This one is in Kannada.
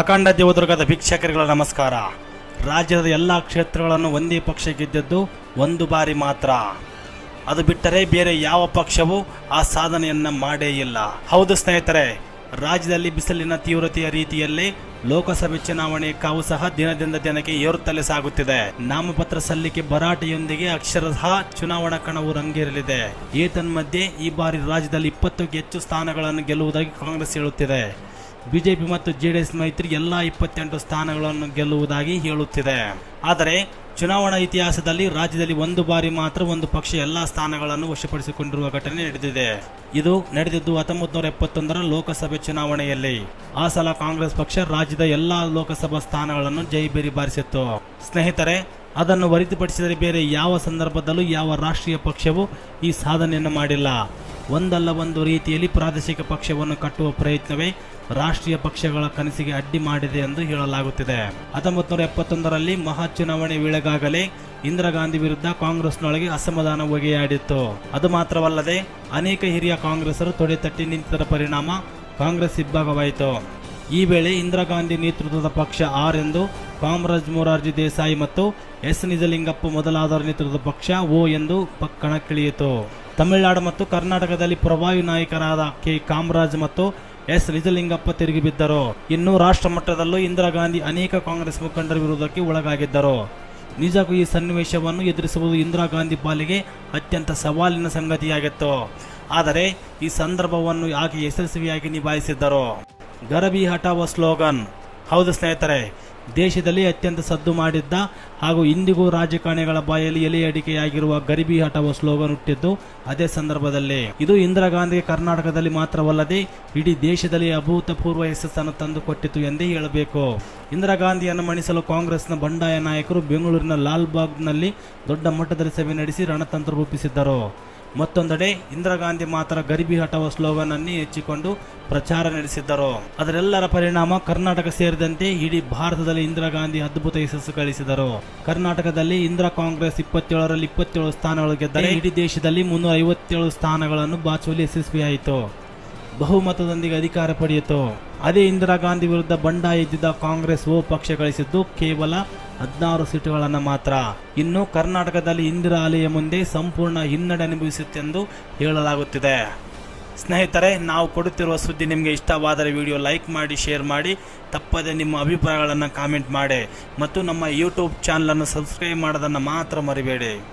ಅಖಂಡ ದೇವದುರ್ಗದ ವೀಕ್ಷಕರುಗಳ ನಮಸ್ಕಾರ. ರಾಜ್ಯದ ಎಲ್ಲ ಕ್ಷೇತ್ರಗಳನ್ನು ಒಂದೇ ಪಕ್ಷ ಗೆದ್ದದ್ದು ಒಂದು ಬಾರಿ ಮಾತ್ರ. ಅದು ಬಿಟ್ಟರೆ ಬೇರೆ ಯಾವ ಪಕ್ಷವೂ ಆ ಸಾಧನೆಯನ್ನ ಮಾಡೇ ಇಲ್ಲ. ಹೌದು ಸ್ನೇಹಿತರೆ, ರಾಜ್ಯದಲ್ಲಿ ಬಿಸಿಲಿನ ತೀವ್ರತೆಯ ರೀತಿಯಲ್ಲಿ ಲೋಕಸಭೆ ಚುನಾವಣೆ ಕಾವು ಸಹ ದಿನದಿಂದ ದಿನಕ್ಕೆ ಏರುತ್ತಲೇ ಸಾಗುತ್ತಿದೆ. ನಾಮಪತ್ರ ಸಲ್ಲಿಕೆ ಭರಾಟೆಯೊಂದಿಗೆ ಅಕ್ಷರಶಃ ಚುನಾವಣಾ ಕಣವು ರಂಗೇರಲಿದೆ. ಏತನ್ಮಧ್ಯೆ ಈ ಬಾರಿ ರಾಜ್ಯದಲ್ಲಿ ಇಪ್ಪತ್ತಕ್ಕೂ ಹೆಚ್ಚು ಸ್ಥಾನಗಳನ್ನು ಗೆಲ್ಲುವುದಾಗಿ ಕಾಂಗ್ರೆಸ್ ಹೇಳುತ್ತಿದೆ. ಬಿಜೆಪಿ ಮತ್ತು ಜೆಡಿಎಸ್ ಮೈತ್ರಿ ಎಲ್ಲ ಇಪ್ಪತ್ತೆಂಟು ಸ್ಥಾನಗಳನ್ನು ಗೆಲ್ಲುವುದಾಗಿ ಹೇಳುತ್ತಿದೆ. ಆದರೆ ಚುನಾವಣಾ ಇತಿಹಾಸದಲ್ಲಿ ರಾಜ್ಯದಲ್ಲಿ ಒಂದು ಬಾರಿ ಮಾತ್ರ ಒಂದು ಪಕ್ಷ ಎಲ್ಲಾ ಸ್ಥಾನಗಳನ್ನು ವಶಪಡಿಸಿಕೊಂಡಿರುವ ಘಟನೆ ನಡೆದಿದೆ. ಇದು ನಡೆದಿದ್ದು ಹತ್ತೊಂಬತ್ತು ನೂರ ಎಪ್ಪತ್ತೊಂದರ ಲೋಕಸಭೆ ಚುನಾವಣೆಯಲ್ಲಿ. ಆ ಸಲ ಕಾಂಗ್ರೆಸ್ ಪಕ್ಷ ರಾಜ್ಯದ ಎಲ್ಲಾ ಲೋಕಸಭಾ ಸ್ಥಾನಗಳನ್ನು ಜೈಬೇರಿ ಬಾರಿಸಿತ್ತು. ಸ್ನೇಹಿತರೆ, ಅದನ್ನು ಹೊರತುಪಡಿಸಿದರೆ ಬೇರೆ ಯಾವ ಸಂದರ್ಭದಲ್ಲೂ ಯಾವ ರಾಷ್ಟ್ರೀಯ ಪಕ್ಷವೂ ಈ ಸಾಧನೆಯನ್ನು ಮಾಡಿಲ್ಲ. ಒಂದಲ್ಲ ಒಂದು ರೀತಿಯಲ್ಲಿ ಪ್ರಾದೇಶಿಕ ಪಕ್ಷವನ್ನು ಕಟ್ಟುವ ಪ್ರಯತ್ನವೇ ರಾಷ್ಟ್ರೀಯ ಪಕ್ಷಗಳ ಕನಸಿಗೆ ಅಡ್ಡಿ ಮಾಡಿದೆ ಎಂದು ಹೇಳಲಾಗುತ್ತಿದೆ. ಹತ್ತೊಂಬತ್ತು ನೂರ ಎಪ್ಪತ್ತೊಂದರಲ್ಲಿ ಮಹಾ ಚುನಾವಣೆ ವೇಳೆಗಾಗಲೇ ಇಂದಿರಾ ಗಾಂಧಿ ವಿರುದ್ಧ ಕಾಂಗ್ರೆಸ್ನೊಳಗೆ ಅಸಮಾಧಾನ ಹೊಗೆಯಾಡಿತ್ತು. ಅದು ಮಾತ್ರವಲ್ಲದೆ ಅನೇಕ ಹಿರಿಯ ಕಾಂಗ್ರೆಸ್ಸರು ತೊಡೆತಟ್ಟಿ ನಿಂತಿದ್ದರ ಪರಿಣಾಮ ಕಾಂಗ್ರೆಸ್ ಇಬ್ಬಾಗವಾಯಿತು ಈ ವೇಳೆ ಇಂದಿರಾ ಗಾಂಧಿ ನೇತೃತ್ವದ ಪಕ್ಷ ಆರ್ ಎಂದು ಕಾಮರಾಜ್ ಮೊರಾರ್ಜಿ ದೇಸಾಯಿ ಮತ್ತು ಎಸ್ ನಿಜಲಿಂಗಪ್ಪ ಮೊದಲಾದವರ ನೇತೃತ್ವದ ಪಕ್ಷ ಓ ಎಂದು ಕಣಕ್ಕಿಳಿಯಿತು. ತಮಿಳುನಾಡು ಮತ್ತು ಕರ್ನಾಟಕದಲ್ಲಿ ಪ್ರಭಾವಿ ನಾಯಕರಾದ ಕೆ ಕಾಮರಾಜ್ ಮತ್ತು ಎಸ್ ನಿಜಲಿಂಗಪ್ಪ ತಿರುಗಿ ಬಿದ್ದರು. ಇನ್ನು ರಾಷ್ಟ್ರ ಮಟ್ಟದಲ್ಲೂ ಇಂದಿರಾ ಗಾಂಧಿ ಅನೇಕ ಕಾಂಗ್ರೆಸ್ ಮುಖಂಡರ ವಿರೋಧಕ್ಕೆ ಒಳಗಾಗಿದ್ದರು. ನಿಜಕ್ಕೂ ಈ ಸನ್ನಿವೇಶವನ್ನು ಎದುರಿಸುವುದು ಇಂದಿರಾ ಗಾಂಧಿ ಪಾಲಿಗೆ ಅತ್ಯಂತ ಸವಾಲಿನ ಸಂಗತಿಯಾಗಿತ್ತು. ಆದರೆ ಈ ಸಂದರ್ಭವನ್ನು ಆಕೆ ಯಶಸ್ವಿಯಾಗಿ ನಿಭಾಯಿಸಿದ್ದರು. ಗರಬಿ ಹಟಾವ ಸ್ಲೋಗನ್. ಹೌದು ಸ್ನೇಹಿತರೆ ದೇಶದಲ್ಲಿ ಅತ್ಯಂತ ಸದ್ದು ಮಾಡಿದ್ದ ಹಾಗೂ ಇಂದಿಗೂ ರಾಜಕಾರಣಿಗಳ ಬಾಯಲ್ಲಿ ಎಲೆ ಅಡಿಕೆಯಾಗಿರುವ ಗರಿಬಿ ಹಟವ ಸ್ಲೋಗನ್ ಹುಟ್ಟಿದ್ದು ಅದೇ ಸಂದರ್ಭದಲ್ಲಿ. ಇದು ಇಂದಿರಾ ಗಾಂಧಿಗೆ ಕರ್ನಾಟಕದಲ್ಲಿ ಮಾತ್ರವಲ್ಲದೆ ಇಡೀ ದೇಶದಲ್ಲಿ ಅಭೂತಪೂರ್ವ ಯಶಸ್ಸನ್ನು ತಂದುಕೊಟ್ಟಿತು ಎಂದೇ ಹೇಳಬೇಕು. ಇಂದಿರಾ ಗಾಂಧಿಯನ್ನು ಮಣಿಸಲು ಕಾಂಗ್ರೆಸ್ನ ಬಂಡಾಯ ನಾಯಕರು ಬೆಂಗಳೂರಿನ ಲಾಲ್ಬಾಗ್ನಲ್ಲಿ ದೊಡ್ಡ ಮಟ್ಟದಲ್ಲಿ ಸಭೆ ನಡೆಸಿ ರಣತಂತ್ರ ರೂಪಿಸಿದ್ದರು. ಮತ್ತೊಂದೆಡೆ ಇಂದಿರಾ ಗಾಂಧಿ ಮಾತ್ರ ಗರಿಬಿ ಹಟವ ಸ್ಲೋಗನ್ ಅನ್ನೇ ಹೆಚ್ಚಿಕೊಂಡು ಪ್ರಚಾರ ನಡೆಸಿದ್ದರು. ಅದರೆಲ್ಲರ ಪರಿಣಾಮ ಕರ್ನಾಟಕ ಸೇರಿದಂತೆ ಇಡೀ ಭಾರತದಲ್ಲಿ ಇಂದಿರಾ ಗಾಂಧಿ ಅದ್ಭುತ ಯಶಸ್ಸು ಗಳಿಸಿದರು. ಕರ್ನಾಟಕದಲ್ಲಿ ಇಂದಿರಾ ಕಾಂಗ್ರೆಸ್ ಇಪ್ಪತ್ತೇಳರಲ್ಲಿ ಇಪ್ಪತ್ತೇಳು ಸ್ಥಾನಗಳು ಗೆದ್ದರೆ ಇಡೀ ದೇಶದಲ್ಲಿ ಮುನ್ನೂರ ಐವತ್ತೇಳು ಸ್ಥಾನಗಳನ್ನು ಬಾಚುವಲ್ಲಿ ಯಶಸ್ವಿಯಾಯಿತು. ಬಹುಮತದೊಂದಿಗೆ ಅಧಿಕಾರ ಪಡೆಯಿತು. ಅದೇ ಇಂದಿರಾ ಗಾಂಧಿ ವಿರುದ್ಧ ಬಂಡಾಯ ಎದ್ದಿದ್ದ ಕಾಂಗ್ರೆಸ್ ಓ ಪಕ್ಷ ಗಳಿಸಿದ್ದು ಕೇವಲ ಹದಿನಾರು ಸೀಟುಗಳನ್ನು ಮಾತ್ರ. ಇನ್ನು ಕರ್ನಾಟಕದಲ್ಲಿ ಇಂದಿರಾ ಅಲೆಯ ಮುಂದೆ ಸಂಪೂರ್ಣ ಹಿನ್ನಡೆ ಅನುಭವಿಸುತ್ತೆಂದು ಹೇಳಲಾಗುತ್ತಿದೆ. ಸ್ನೇಹಿತರೆ, ನಾವು ಕೊಡುತ್ತಿರುವ ಸುದ್ದಿ ನಿಮಗೆ ಇಷ್ಟವಾದರೆ ವಿಡಿಯೋ ಲೈಕ್ ಮಾಡಿ, ಶೇರ್ ಮಾಡಿ, ತಪ್ಪದೆ ನಿಮ್ಮ ಅಭಿಪ್ರಾಯಗಳನ್ನು ಕಾಮೆಂಟ್ ಮಾಡಿ ಮತ್ತು ನಮ್ಮ ಯೂಟ್ಯೂಬ್ ಚಾನಲನ್ನು ಸಬ್ಸ್ಕ್ರೈಬ್ ಮಾಡೋದನ್ನು ಮಾತ್ರ ಮರಿಬೇಡಿ.